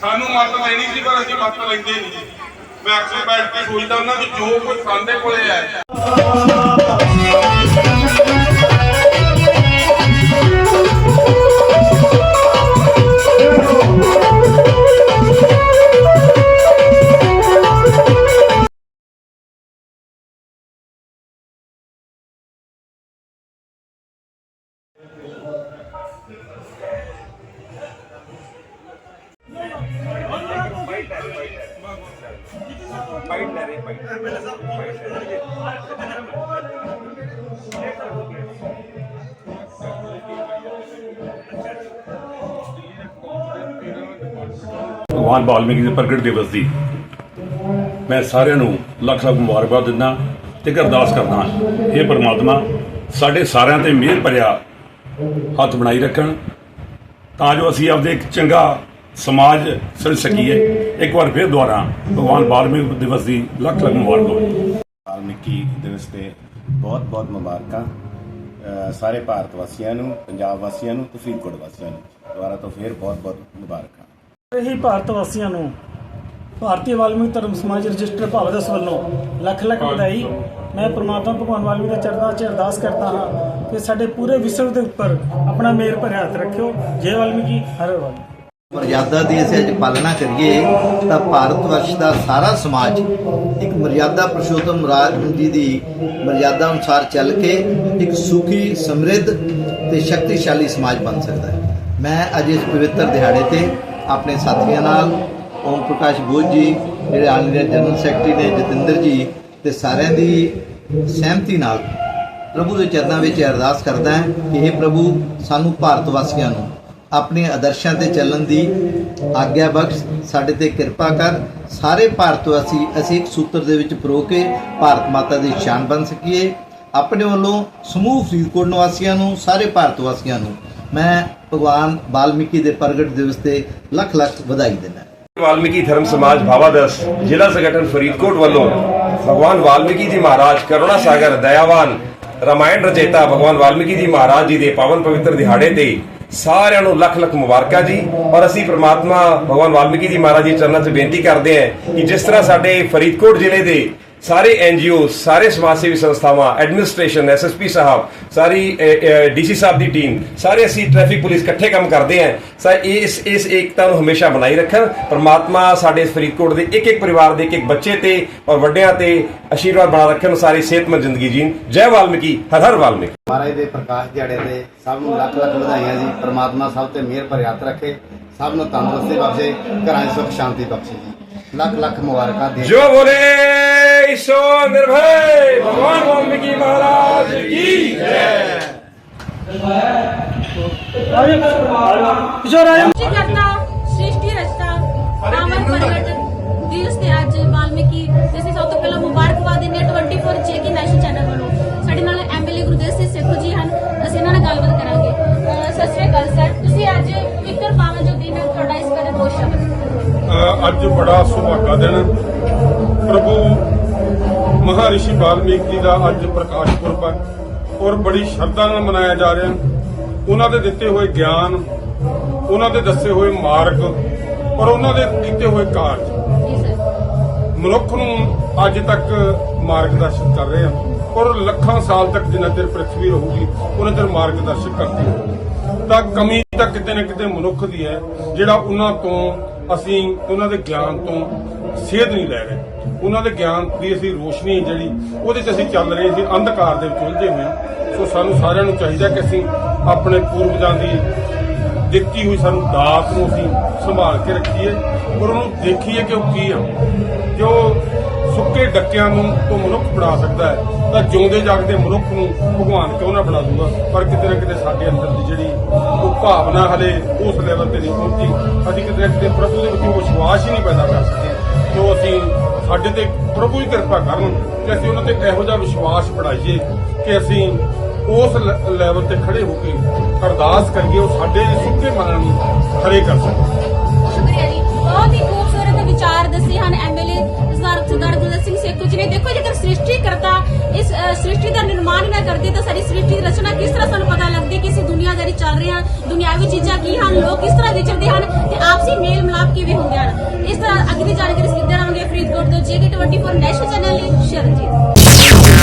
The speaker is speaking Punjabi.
ਸਾਨੂੰ ਮਤ ਲੈਣੀ ਸੀ, ਪਰ ਅਸੀਂ ਮਤ ਲੈਂਦੇ ਨਹੀਂ। ਜੀ ਮੈਂ ਅਕਸਰ ਬੈਠ ਕੇ ਸੋਚਦਾ ਹੁੰਦਾ ਵੀ ਜੋ ਕੁਝ ਸਾਡੇ ਕੋਲੇ ਹੈ। ਭਗਵਾਨ ਵਾਲਮੀਕੀ ਦੇ ਪ੍ਰਗਟ ਦਿਵਸ ਦੀ ਮੈਂ ਸਾਰਿਆਂ ਨੂੰ ਲੱਖ ਲੱਖ ਮੁਬਾਰਕਬਾਦ ਦਿੰਦਾ ਤੇ ਅਰਦਾਸ ਕਰਦਾ ਇਹ ਪਰਮਾਤਮਾ, ਸਾਡੇ ਸਾਰਿਆਂ ਤੇ ਮਿਹਰ ਭਰਿਆ ਹੱਥ ਬਣਾਈ ਰੱਖਣ ਤਾਂ ਜੋ ਅਸੀਂ ਆਪਦੇ ਇੱਕ ਚੰਗਾ ਸਮਾਜ ਸਿਰ ਸਕੀਏ। ਇੱਕ ਵਾਰ ਫਿਰ ਦੁਆਰਾ ਭਗਵਾਨ ਵਾਲਮੀਕੀ ਦਿਵਸ ਦੀ ਲੱਖ ਲੱਖ ਮੁਬਾਰਕਬਾਦ ਵਾਲਮੀਕੀ ਦਿਵਸ ਤੇ ਬਹੁਤ ਬਹੁਤ ਮੁਬਾਰਕਾਂ ਸਾਰੇ ਭਾਰਤ ਵਾਸੀਆਂ ਨੂੰ ਪੰਜਾਬ ਵਾਸੀਆਂ ਨੂੰ ਫਰੀਦਕੋਟ ਵਾਸੀਆਂ ਨੂੰ। ਦੁਬਾਰਾ ਤੋਂ ਫੇਰ ਬਹੁਤ ਬਹੁਤ ਮੁਬਾਰਕਾਂ। ਹੀ ਭਾਰਤ ਵਾਸੀਆਂ ਨੂੰ ਭਾਰਤੀ ਵਾਲਮੀਕ ਧਰਮ ਸਮਾਜ ਰਜਿਸਟਰ ਭਾਵਦਸ ਵੱਲੋਂ ਲੱਖ ਲੱਖ ਵਧਾਈ। ਮੈਂ ਪ੍ਰਮਾਤਮਾ ਭਗਵਾਨ ਵਾਲਮੀਕ ਦੇ ਚਰਨਾਂ 'ਚ ਅਰਦਾਸ ਕਰਦਾ ਹਾਂ ਕਿ ਸਾਡੇ ਪੂਰੇ ਵਿਸ਼ਵ ਦੇ ਉੱਪਰ ਆਪਣਾ ਮੇਰ ਭਰਿਆ ਹੱਥ ਰੱਖਿਓ। ਜੈ ਵਾਲਮੀਕੀ ਹਰ ਵਾਲ ਮਰਿਆਦਾ ਦੀ ਅਸੀਂ ਅੱਜ ਪਾਲਣਾ ਕਰੀਏ, ਤਾਂ ਭਾਰਤ ਵਰਸ਼ ਦਾ ਸਾਰਾ ਸਮਾਜ ਇੱਕ ਮਰਿਆਦਾ ਪੁਰਸ਼ੋਤਮ ਰਾਜ ਜੀ ਦੀ ਮਰਿਆਦਾ ਅਨੁਸਾਰ ਚੱਲ ਕੇ ਇੱਕ ਸੁਖੀ, ਸਮਰਿੱਧ ਤੇ ਸ਼ਕਤੀਸ਼ਾਲੀ ਸਮਾਜ ਬਣ ਸਕਦਾ ਹੈ। ਮੈਂ ਅੱਜ ਇਸ ਪਵਿੱਤਰ ਦਿਹਾੜੇ ਤੇ ਆਪਣੇ ਸਾਥੀਆਂ ਨਾਲ ਓਮ ਪ੍ਰਕਾਸ਼ ਬੋਝ ਜੀ, ਜਿਹੜੇ ਆਲ ਜਨਰਲ ਸੈਕਟਰੀ ਨੇ ਜਤਿੰਦਰ ਜੀ ਤੇ ਸਾਰਿਆਂ ਦੀ ਸਹਿਮਤੀ ਨਾਲ ਪ੍ਰਭੂ ਦੇ ਚਰਨਾਂ ਵਿੱਚ ਅਰਦਾਸ ਕਰਦਾ ਹਾਂ ਕਿ ਇਹ ਪ੍ਰਭੂ, ਸਾਨੂੰ ਭਾਰਤ ਵਾਸੀਆਂ ਨੂੰ ਆਪਣੇ ਆਦਰਸ਼ਾਂ ਤੇ ਚੱਲਣ ਦੀ ਆਗਿਆ ਬਖਸ਼ ਸਾਡੇ ਤੇ ਕਿਰਪਾ ਕਰ, ਸਾਰੇ ਭਾਰਤ ਵਾਸੀ, ਅਸੀਂ ਇੱਕ ਸੂਤਰ ਦੇ ਵਿੱਚ ਪਰੋ ਕੇ ਭਾਰਤ ਮਾਤਾ ਦੀ ਸ਼ਾਨ ਬਣ ਸਕੀਏ। ਆਪਣੇ ਵੱਲੋਂ ਸਮੂਹ ਫਰੀਦਕੋਟ ਨਿਵਾਸੀਆਂ ਨੂੰ, ਸਾਰੇ ਭਾਰਤ ਵਾਸੀਆਂ ਨੂੰ ਮੈਂ ਭਗਵਾਨ ਵਾਲਮੀਕੀ ਦੇ ਪ੍ਰਗਟ ਦਿਵਸ ਤੇ ਲੱਖ ਲੱਖ ਵਧਾਈ ਦਿੰਦਾ। ਵਾਲਮੀਕੀ ਧਰਮ ਸਮਾਜ ਭਾਵਾਦਸ ਜ਼ਿਲ੍ਹਾ ਸੰਗਠਨ ਫਰੀਦਕੋਟ ਵੱਲੋਂ ਭਗਵਾਨ ਵਾਲਮੀਕੀ ਜੀ ਮਹਾਰਾਜ ਕਰੁਣਾ ਸਾਗਰ, ਦਇਆਵਾਨ, ਰਾਮਾਇਣ ਰਚੇਤਾ ਭਗਵਾਨ ਵਾਲਮੀਕੀ ਜੀ ਮਹਾਰਾਜ ਜੀ ਦੇ ਪਾਵਨ ਪਵਿੱਤਰ ਦਿਹਾੜੇ ਤੇ ਸਾਰਿਆਂ ਨੂੰ ਲੱਖ ਲੱਖ ਮੁਬਾਰਕਾਂ ਜੀ। ਔਰ ਅਸੀਂ ਪ੍ਰਮਾਤਮਾ ਭਗਵਾਨ ਵਾਲਮੀਕੀ ਜੀ ਮਹਾਰਾਜ ਜੀ ਚਰਨਾਂ 'ਚ ਬੇਨਤੀ ਕਰਦੇ ਹਾਂ ਕਿ ਜਿਸ ਤਰ੍ਹਾਂ ਸਾਡੇ ਫਰੀਦਕੋਟ ਜ਼ਿਲ੍ਹੇ ਦੇ ਸਾਰੇ ਐਨਜੀਓ ਸਾਰੇ ਸਮਾਜ ਸੇਵੀ ਸੰਸਥਾਵਾਂ ਐਡਮਿਨਿਸਟ੍ਰੇਸ਼ਨ ਐਸਐਸਪੀ ਸਾਹਿਬ ਸਾਰੀ ਡੀਸੀ ਸਾਹਿਬ ਦੀ ਟੀਮ ਸਾਰੇ ਅਸੀਂ ਟ੍ਰੈਫਿਕ ਪੁਲਿਸ ਇਕੱਠੇ ਕੰਮ ਕਰਦੇ ਹਾਂ। ਸਾ ਇਸ ਇਸ ਏਕਤਾ ਨੂੰ ਹਮੇਸ਼ਾ ਬਣਾਈ ਰੱਖਣ। ਪ੍ਰਮਾਤਮਾ ਸਾਡੇ ਫਰੀਦਕੋਟ ਦੇ ਇੱਕ ਇੱਕ ਪਰਿਵਾਰ ਦੇ ਇੱਕ ਇੱਕ ਬੱਚੇ ਤੇ ਔਰ ਵੱਡਿਆਂ ਤੇ ਆਸ਼ੀਰਵਾਦ ਬਣਾ ਰੱਖਣ ਸਾਰੀ ਸਿਹਤਮੰਦ ਜ਼ਿੰਦਗੀ ਜੀਣ। ਜੈ ਵਾਲਮੀਕੀ ਹਰ ਹਰ ਵਾਲਮੀਕੀ। ਮਹਾਰਾਜ ਦੇ ਪ੍ਰਕਾਸ਼ ਦਿਹਾੜੇ ਤੇ ਸਭ ਨੂੰ ਲੱਖ ਲੱਖ ਵਧਾਈਆਂ ਜੀ। ਪ੍ਰਮਾਤਮਾ ਸਭ ਤੇ ਮਿਹਰ ਭਰੇ ਹੱਥ ਰੱਖੇ। ਸਭ ਨੂੰ ਤੰਦਰੁਸਤੀ ਬਖਸ਼ੇ ਘਰਾਂ 'ਚ ਸੁਖ ਸ਼ਾਂਤੀ ਬਖਸ਼ੇ ਜੀ। ਲੱਖ ਲੱਖ ਮੁਬਾਰਕਾਂ ਦੇ ਜੋ ਬੋਲੇ ਸੋ ਨਿਰਭੈ ਭਗਵਾਨ ਵਾਲਮੀਕੀ ਮਹਾਰਾਜ ਕੀ ਜੈ ਕਿਸ਼ੋਰ ਆਇਆ सृष्टिकर्ता सृष्टि रचता ਰਾਮਨ ਪ੍ਰਗਟ ਦਿਵਸ ਤੇ ਅੱਜ ਵਾਲਮੀਕੀ ਜਿਸੇ ਸਭ ਤੋਂ ਪਹਿਲਾਂ ਮੁਬਾਰਕਬਾਦ ਦਿੰਦੇ ਹਾਂ 24 ਜੇਕੇ ਨੈਸ਼ਨਲ ਚੈਨਲ ਵੱਲੋਂ ਸਾਡੇ ਨਾਲ ਐਮਐਲਏ ਗੁਰਦੇਵ ਸਿੰਘ ਸੇਖੋ ਜੀ ਹਨ ਅਸੀਂ ਇਹਨਾਂ ਨਾਲ ਗੱਲਬਾਤ ਕਰਾਂਗੇ ਅਹ ਸਤਿ ਸ਼੍ਰੀ ਅਕਾਲ ਸਰ ਤੁਸੀਂ ਅੱਜ ਵਿਕਰ ਪਾਵਨ ਜੋ ਦਿਨ ਹੈ ਤੁਹਾਡਾ ਇਸ ਕਦੇ ਦੋ ਸ਼ਬਦ ਅ, ਅੱਜ ਬੜਾ ਸੁਭਾਗਾ ਦਿਨ ਪ੍ਰਭੂ ਮਹਾਰਿਸ਼ੀ ਵਾਲਮੀਕ ਜੀ ਦਾ ਅੱਜ ਪ੍ਰਕਾਸ਼ ਪੁਰਬ ਹੈ ਔਰ ਬੜੀ ਸ਼ਰਧਾ ਨਾਲ ਮਨਾਇਆ ਜਾ ਰਿਹਾ ਉਹਨਾਂ ਦੇ ਦਿੱਤੇ ਹੋਏ ਗਿਆਨ ਉਹਨਾਂ ਦੇ ਦੱਸੇ ਹੋਏ ਮਾਰਗ ਔਰ ਉਹਨਾਂ ਦੇ ਕੀਤੇ ਹੋਏ ਕਾਰਜ। ਮਨੁੱਖ ਨੂੰ ਅੱਜ ਤੱਕ ਮਾਰਗਦਰਸ਼ਨ ਕਰ ਰਹੇ ਆ ਔਰ ਲੱਖਾਂ ਸਾਲ ਤੱਕ ਜਿੰਨਾ ਚਿਰ ਪ੍ਰithvi ਰਹੂਗੀ ਉਹਨਾਂ ਚਿਰ ਮਾਰਗਦਰਸ਼ਨ ਕਰਦੀ ਤਾਂ ਕਮੀ ਤਾਂ ਕਿਤੇ ਨਾ ਕਿਤੇ ਮਨੁੱਖ ਦੀ ਹੈ ਜਿਹੜਾ ਉਹਨਾਂ ਤੋਂ ਅਸੀਂ ਉਹਨਾਂ ਦੇ ਗਿਆਨ ਤੋਂ ਸੇਧ ਨਹੀਂ ਲੈ ਰਹੇ। ਉਹਨਾਂ ਦੇ ਗਿਆਨ ਦੀ ਅਸੀਂ ਰੋਸ਼ਨੀ ਜਿਹੜੀ, ਉਹਦੇ 'ਚ ਅਸੀਂ ਚੱਲ ਰਹੇ ਸੀ, ਅੰਧਕਾਰ ਦੇ ਵਿੱਚ ਉਲਝੇ ਹੋਏ ਹਾਂ। ਸੋ ਸਾਨੂੰ ਸਾਰਿਆਂ ਨੂੰ ਚਾਹੀਦਾ ਕਿ ਅਸੀਂ ਆਪਣੇ ਪੂਰਵਜਾਂ ਦੀ ਦਿੱਤੀ ਹੋਈ ਸਾਨੂੰ ਦਾਤ ਨੂੰ ਅਸੀਂ ਸੰਭਾਲ ਕੇ ਰੱਖੀਏ ਔਰ ਉਹਨੂੰ ਦੇਖੀਏ ਕਿ ਉਹ ਕੀ ਆ। ਜੋ ਸੁੱਕੇ ਡੱਕਿਆਂ ਨੂੰ ਤੋਂ ਮਨੁੱਖ ਬਣਾ ਸਕਦਾ ਹੈ। ਤਾਂ ਜਿਉਂਦੇ ਜਾਗਦੇ ਮਨੁੱਖ ਨੂੰ ਭਗਵਾਨ ਕਿਉਂ ਨਾ ਬਣਾ ਦੂਗਾ? ਪਰ ਕਿਤੇ ਨਾ ਕਿਤੇ ਸਾਡੇ ਅੰਦਰ ਦੀ ਜਿਹੜੀ ਉਹ ਭਾਵਨਾ ਹਲੇ ਉਸ ਲੈਵਲ ਤੇ ਨਹੀਂ ਪਹੁੰਚੀ। ਅਸੀਂ ਕਿਤੇ ਨਾ ਕਿਤੇ ਪ੍ਰਭੂ ਦੇ ਵਿੱਚ ਉਹ ਵਿਸ਼ਵਾਸ ਹੀ ਨਹੀਂ ਪੈਦਾ ਕਰ ਸਕੇ। ਜੋ ਅਸੀਂ ਸਾਡੇ ਤੇ ਪ੍ਰਭੂ ਹੀ ਕਿਰਪਾ ਕਰਨ ਕਿ ਅਸੀਂ ਉਹਨਾਂ ਤੇ ਇਹੋ ਜਿਹਾ ਵਿਸ਼ਵਾਸ ਬਣਾਈਏ ਕਿ ਅਸੀਂ ਉਸ ਲੈਵਲ ਤੇ ਖੜੇ ਹੋ ਕੇ ਅਰਦਾਸ ਕਰੀਏ, ਉਹ ਸਾਡੇ ਸੁੱਕੇ ਮਨਾਂ ਨੂੰ ਖੜੇ ਕਰ ਸਕੇ ਸ਼ੁਕਰੀਆ ਜੀ। ਬਹੁਤ ਹੀ ਖੂਬਸੂਰਤ ਵਿਚਾਰ ਦੱਸੇ ਹਨ ਐਮਐਲਏ ਸਰਦਾਰ ਸਰਦਾਰ ਗੁਰਦੇਵ ਸਿੰਘ ਸੇਖੋ ਜੀ ਨੇ। ਦੇਖੋ, ਜੇਕਰ ਸ੍ਰਿਸ਼ਟੀ ਕਰਤਾ ਇਸ ਸ੍ਰਿਸ਼ਟੀ ਦਾ ਨਿਰਮਾਣ ਨਾ ਕਰਦੇ, ਤਾਂ ਸਾਡੀ ਸ੍ਰਿਸ਼ਟੀ ਦੀ ਰਚਨਾ ਕਿਸ ਤਰ੍ਹਾਂ ਸਾਨੂੰ ਪਤਾ ਲੱਗਦੀ ਕਿ ਅਸੀਂ ਦੁਨੀਆਦਾਰੀ ਚੱਲ ਰਹੇ ਹਾਂ, ਦੁਨਿਆਵੀ ਚੀਜ਼ਾਂ ਕੀ ਹਨ, ਲੋਕ ਕਿਸ ਤਰ੍ਹਾਂ ਵਿਚਰਦੇ ਹਨ ਤੇ ਆਪਸੀ ਮੇਲ ਮਿਲਾਪ ਕਿਵੇਂ ਹੁੰਦੇ ਹਨ? ਇਸ ਤਰ੍ਹਾਂ ਅੱਗੇ ਦੀ ਜਾਣਕਾਰੀ ਸਿੱਧੇ ਰਹਾਂਗੇ ਫਰੀਦਕੋਟ ਤੋਂ ਜੇਕੇ 24 ਨੈਸ਼ਨਲ ਚੈਨਲ ਲਈ ਸ਼ਰਨਜੀਤ।